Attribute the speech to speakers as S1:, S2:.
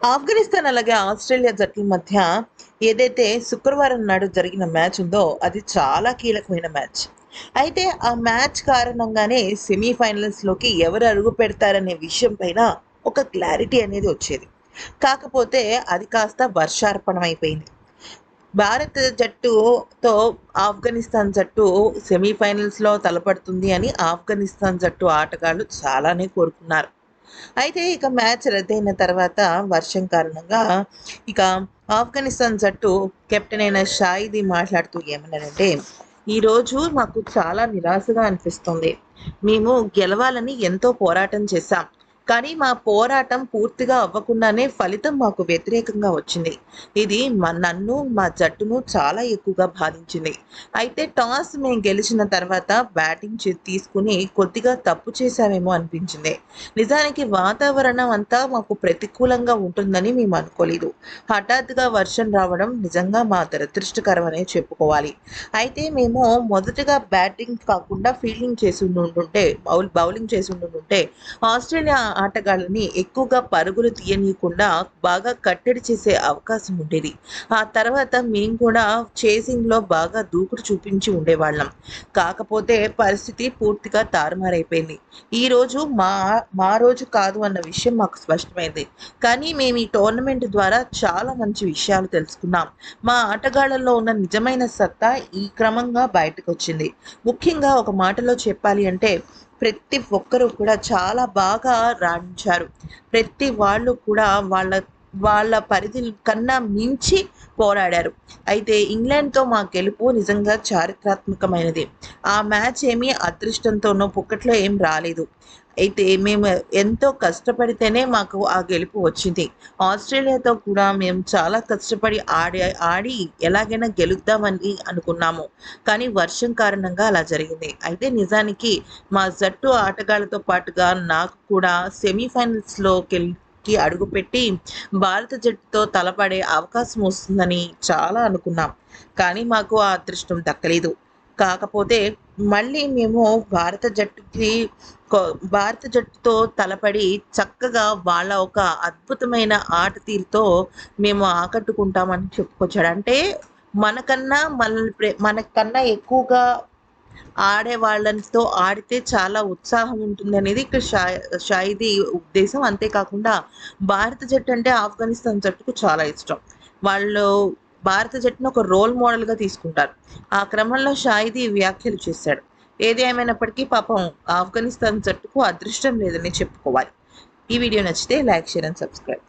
S1: ఆఫ్ఘనిస్తాన్ అలాగే ఆస్ట్రేలియా జట్ల మధ్య ఏదైతే శుక్రవారం నాడు జరిగిన మ్యాచ్ ఉందో అది చాలా కీలకమైన మ్యాచ్. అయితే ఆ మ్యాచ్ కారణంగానే సెమీఫైనల్స్లోకి ఎవరు అడుగు పెడతారనే విషయం పైన ఒక క్లారిటీ అనేది వచ్చేది. కాకపోతే అది కాస్త వర్షార్పణం అయిపోయింది. భారత జట్టుతో ఆఫ్ఘనిస్తాన్ జట్టు సెమీఫైనల్స్లో తలపడుతుంది అని ఆఫ్ఘనిస్తాన్ జట్టు ఆటగాళ్ళు చాలానే కోరుకున్నారు. అయితే ఇక మ్యాచ్ రద్దయిన తర్వాత వర్షం కారణంగా ఇక ఆఫ్ఘనిస్తాన్ జట్టు కెప్టెన్ అయిన షాయిది మాట్లాడుతూ ఏమన్నారంటే ఈరోజు మాకు చాలా నిరాశగా అనిపిస్తుంది. మేము గెలవాలని ఎంతో పోరాటం చేశాం. కానీ మా పోరాటం పూర్తిగా అవ్వకుండానే ఫలితం మాకు వ్యతిరేకంగా వచ్చింది. ఇది మా నన్ను మా జట్టును చాలా ఎక్కువగా బాధించింది. అయితే టాస్ మేము గెలిచిన తర్వాత బ్యాటింగ్ తీసుకుని కొద్దిగా తప్పు చేశామేమో అనిపించింది. నిజానికి వాతావరణం అంతా మాకు ప్రతికూలంగా ఉంటుందని మేము అనుకోలేదు. హఠాత్తుగా వర్షం రావడం నిజంగా మా దురదృష్టకరమనే చెప్పుకోవాలి. అయితే మేము మొదటగా బ్యాటింగ్ కాకుండా ఫీల్డింగ్ చేసి ఉండుంటే బౌల్ బౌలింగ్ చేసి ఉండుంటే ఆస్ట్రేలియా ఆటగాళ్ళని ఎక్కువగా పరుగులు తీయనీయకుండా బాగా కట్టడి చేసే అవకాశం ఉండేది. ఆ తర్వాత మేము కూడా చేసింగ్లో బాగా దూకుడు చూపించి ఉండేవాళ్ళం. కాకపోతే పరిస్థితి పూర్తిగా తారుమారైపోయింది. ఈ రోజు మా మా రోజు కాదు అన్న విషయం మాకు స్పష్టమైంది. కానీ మేము ఈ టోర్నమెంట్ ద్వారా చాలా మంచి విషయాలు తెలుసుకున్నాం. మా ఆటగాళ్ళలో ఉన్న నిజమైన సత్తా ఈ క్రమంగా బయటకు వచ్చింది ముఖ్యంగా ఒక మాటలో చెప్పాలి అంటే ప్రతి ఒక్కరూ కూడా చాలా బాగా రాణించారు. ప్రతి వాళ్ళు కూడా వాళ్ళ వాళ్ళ పరిధి కన్నా మించి పోరాడారు. అయితే ఇంగ్లాండ్తో మా గెలుపు నిజంగా చారిత్రాత్మకమైనది. ఆ మ్యాచ్ ఏమీ అదృష్టంతోనో పుక్కట్లో ఏం రాలేదు. అయితే మేము ఎంతో కష్టపడితేనే మాకు ఆ గెలుపు వచ్చింది. ఆస్ట్రేలియాతో కూడా మేము చాలా కష్టపడి ఆడి ఆడి ఎలాగైనా గెలుద్దామని అనుకున్నాము. కానీ వర్షం కారణంగా అలా జరిగింది. అయితే నిజానికి మా జట్టు ఆటగాళ్ళతో పాటుగా నాకు కూడా సెమీఫైనల్స్లోకి కి అడుగుపెట్టి భారత జట్టుతో తలపడే అవకాశం వస్తుందని చాలా అనుకున్నాం. కానీ మాకు ఆ అదృష్టం దక్కలేదు. కాకపోతే మళ్ళీ మేము భారత జట్టుకి భారత జట్టుతో తలపడి చక్కగా వాళ్ళ ఒక అద్భుతమైన ఆట తీరుతో మేము ఆకట్టుకుంటామని చెప్పుకొచ్చాడు. అంటే మనకన్నా మనల్ని ప్రే మనకన్నా ఎక్కువగా ఆడే వాళ్ళతో ఆడితే చాలా ఉత్సాహం ఉంటుంది అనేది ఇక్కడ షా షాయిదీ ఉద్దేశం. అంతేకాకుండా భారత జట్టు అంటే ఆఫ్ఘనిస్తాన్ జట్టుకు చాలా ఇష్టం. వాళ్ళు భారత జట్టును ఒక రోల్ మోడల్గా తీసుకుంటారు. ఆ క్రమంలో షాయిదీ వ్యాఖ్యలు చేశాడు. ఏది ఏమైనప్పటికీ పాపం ఆఫ్ఘనిస్తాన్ జట్టుకు అదృష్టం లేదని చెప్పుకోవాలి. ఈ వీడియో నచ్చితే లైక్ షేర్ అండ్ సబ్స్క్రైబ్.